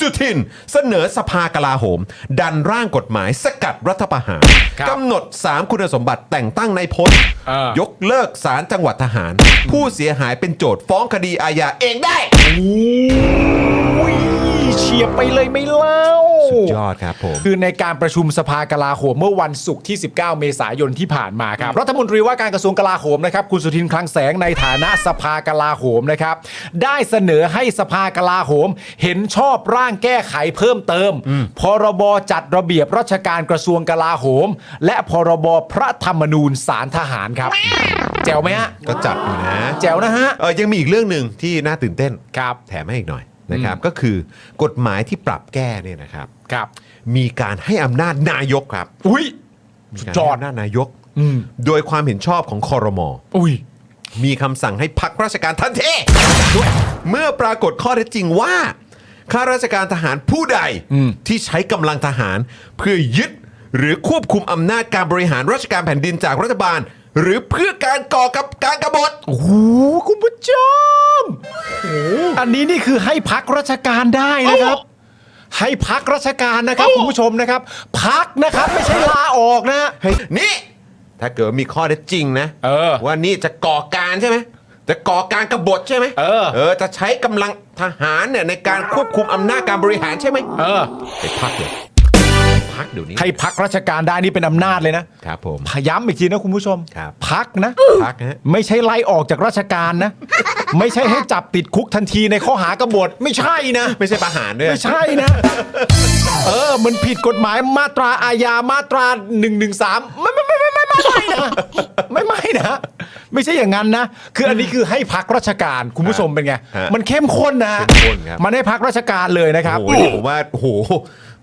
สุทิน เสนอสภากลาโหม ดันร่างกฎหมายสกัดรัฐประหารครับกำหนด 3 คุณสมบัติแต่งตั้งในายพลเออ ยกเลิกศาลจังหวัดทหาร ผู้เสียหายเป็นโจทย์ฟ้องคดีอาญาเองได้อุ้ยเฉียบไปเลยไม่เล่า สุดยอดครับผม คือในการประชุมสภากลาโหมเมื่อวันศุกร์ที่ 19 เมษายนที่ผ่านมาครับ รัฐมนตรีว่าการกระทรวงกลาโหมนะครับ คุณสุทินคลังแสงในฐานะสภากลาโหมนะครับ ได้เสนอให้สภากลาโหม เห็นชอบร่างแก้ไขเพิ่มเติม พรบจัดระเบียบราชการกระทรวงกลาโหม และพรบพระธรรมนูญสารทหารครับ แจ๋วไหมฮะก็จัดอยู่นะแจ๋วนะฮะเออยังมีอีกเรื่องหนึ่งที่น่าตื่นเต้นครับแถมให้อีกหน่อย นะครับก็คือกฎหมายที่ปรับแก้เนี่ยนะครับครับมีการให้อำนาจนายกครับอุ้ยมีสุดการยอให้ดอำนาจนายกอืมโดยความเห็นชอบของคอรมออุ้ยมีคำสั่งให้พักราชการทันทีเมื่อปรากฏข้อเท็จจริงว่าข้าราชการทหารผู้ใดอืมที่ใช้กำลังทหาร เพื่อยึดหรือควบคุมอำนาจการบริหารราชการแผ่นดินจากรัฐบาล หรือเพื่อการก่อกับการกบฏโอ้โหคุณผู้ชมอันนี้นี่คือให้พักราชการได้นะครับ ให้พักราชการนะครับคุณผู้ชมนะครับ พักนะครับไม่ใช่ลาออกนะเฮ้ยนี่ ถ้าเกิดมีข้อเท็จจริงนะเออ ว่านี่จะก่อการใช่ไหมจะก่อการกบฏใช่ไหมเออ เออจะใช้กำลังทหารเนี่ยในการควบคุมอำนาจการบริหารใช่ไหมเออไปพักเลย พักเดี๋ยวนี้ให้พักราชการได้นี่เป็นอำนาจเลยนะครับผม พย้ำอีกทีนะคุณผู้ชม ครับ พักนะ พักฮะไม่ใช่ไล่ออกจากราชการนะ ไม่ใช่ให้จับติดคุกทันทีในข้อหากบฏไม่ใช่นะ ไม่ใช่ประหารด้วยไม่ใช่นะ เออ มันผิดกฎหมายมาตราอาญามาตรา1นึไม่ไม่ไม่ไม่ไม่ไม่ไม่นะไม่ไม่นะ ไม่ใช่อย่างนั้นนะ คืออันนี้คือให้พักราชการคุณผู้ชมเป็นไงฮะมันเข้มข้นนะเข้มข้นครับมันให้พักราชการเลยนะครับ โอ้โหนี่ผมว่าโอ้โห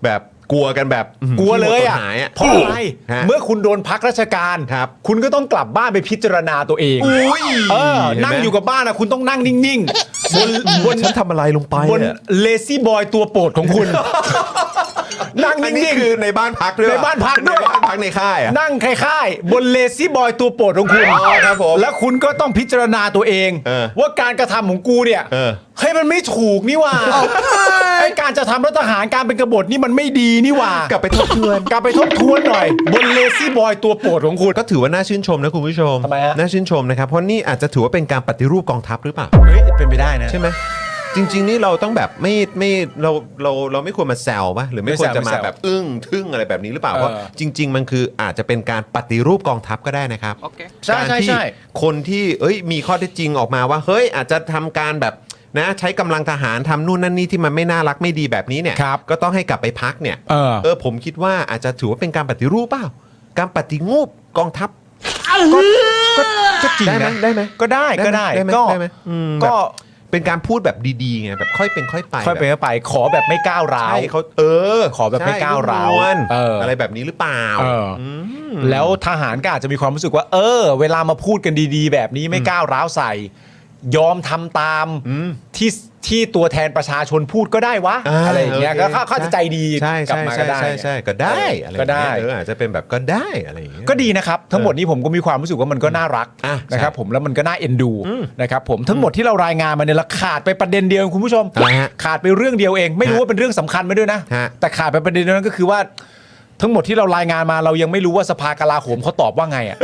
แบบ กลัวกันแบบอื้อหือกลัวเลยอะที่หมดหายอะเพราะอะไรฮะเมื่อคุณโดนพักราชการครับคุณก็ต้องกลับบ้านไปพิจารณาตัวเองอุ้ยเออเห็นไหม นั่งอยู่กับบ้านนะคุณต้องนั่งนิ่งๆบนบนฉันทำอะไรลงไปบนอะเลซี่บอยตัวโปรดของคุณ นั่งอันนิ่นี้งคือในบ้านพักด้วยในบ้านพักด้วยในบ้านพักในค่ายอะๆนั่งคล้ายๆบนเลซี่บอยตัวโปรดของคุณอ๋อครับผมแล้วคุณก็ต้องพิจารณาตัวเอง เออว่าการกระทำของกูเนี่ยเออ เฮ้ยมันไม่ถูกนี่หว่าไอการจะทำรัฐประหารการเป็นกบฏนี่มันไม่ดีนี่หว่า กลับไปทบทวน กลับไปทบทวนหน่อย บนเลซี่บอยตัวโปรดของคุณ ก็ถือว่าน่าชื่นชมนะคุณผู้ชม ทำไมฮะ น่าชื่นชมนะครับ เพราะนี่อาจจะถือว่าเป็นการปฏิรูปกองทัพหรือเปล่า เฮ้ยเป็นไปได้นะ ใช่ไหม จริง ๆ นี่เราต้องแบบไม่ไม่เราเราเราไม่ควรมาแซวปะหรือไม่ควรจะไม่มาแซวแบบอึ้งทึ่งอะไรแบบนี้หรือเปล่าเออเพราะจริง ๆ มันคืออาจจะเป็นการปฏิรูปกองทัพก็ได้นะครับใช่การใช่ที่ใช่คนที่เอ้ยมีข้อเท็จจริงออกมาว่า เฮ้ยอาจจะทำการแบบนะใช้กำลังทหารทำนู่นนั่นนี่ที่มันไม่น่ารักไม่ดีแบบนี้เนี่ยครับก็ต้องให้กลับไปพักเนี่ยเออเออผมคิดว่าอาจจะถือว่าเป็นการปฏิรูปเปล่า การปฏิรูปกองทัพก็ก็ก็จริงได้ไหมนะได้ไหมก็ได้ก็ได้ได้ไหมก็ได้ไหมอืมก็แบบ เป็นการพูดแบบดีๆไงแบบค่อยเป็นค่อยไปค่อยไปแบบค่อยไป ขอแบบไม่ก้าวร้าว ใช่เขาเออขอแบบไม่ใช่ก้าวร้าวนุ่มนลเอออ อะไรแบบนี้หรือเปล่า เอออแล้วทหารก็อาจจะมีความรู้สึกว่า เออ เวลามาพูดกันดี ๆ แบบนี้ไม่ก้าวร้าวใส่ ยอมทำตามที่ที่ตัวแทนประชาชนพูดก็ได้วะาอะไรอย่างเงี้ยโคก็เขาเขาจะใจดีใช่กลับใช่มาใช่ก็ได้ ใช่ใช่ก็ได้เอออะไรก็ได้ อย่างเงี้ยเอออาจจะเป็นแบบก็ได้อะไรอย่างเงี้ย ก็ดีนะครับ ทั้งหมดนี้ผมก็มีความรู้สึกว่ามันก็น่ารักอะนะครับใช่ผมแล้วมันก็น่าเอ็นดูนะครับผมทั้งหมดที่เรารายงานมาเนี่ยเราขาดไปประเด็นเดียวคุณผู้ชม อะไรฮะขาดไปเรื่องเดียวเอง ไม่รู้ฮะว่าเป็นเรื่องสำคัญไหมด้วยนะ ฮะ แต่ขาดไปประเด็นเดียวนั้นก็คือว่า ทั้งหมดที่เรารายงานมาเรายังไม่รู้ว่าสภากลาโหมเขาตอบว่าไงอะ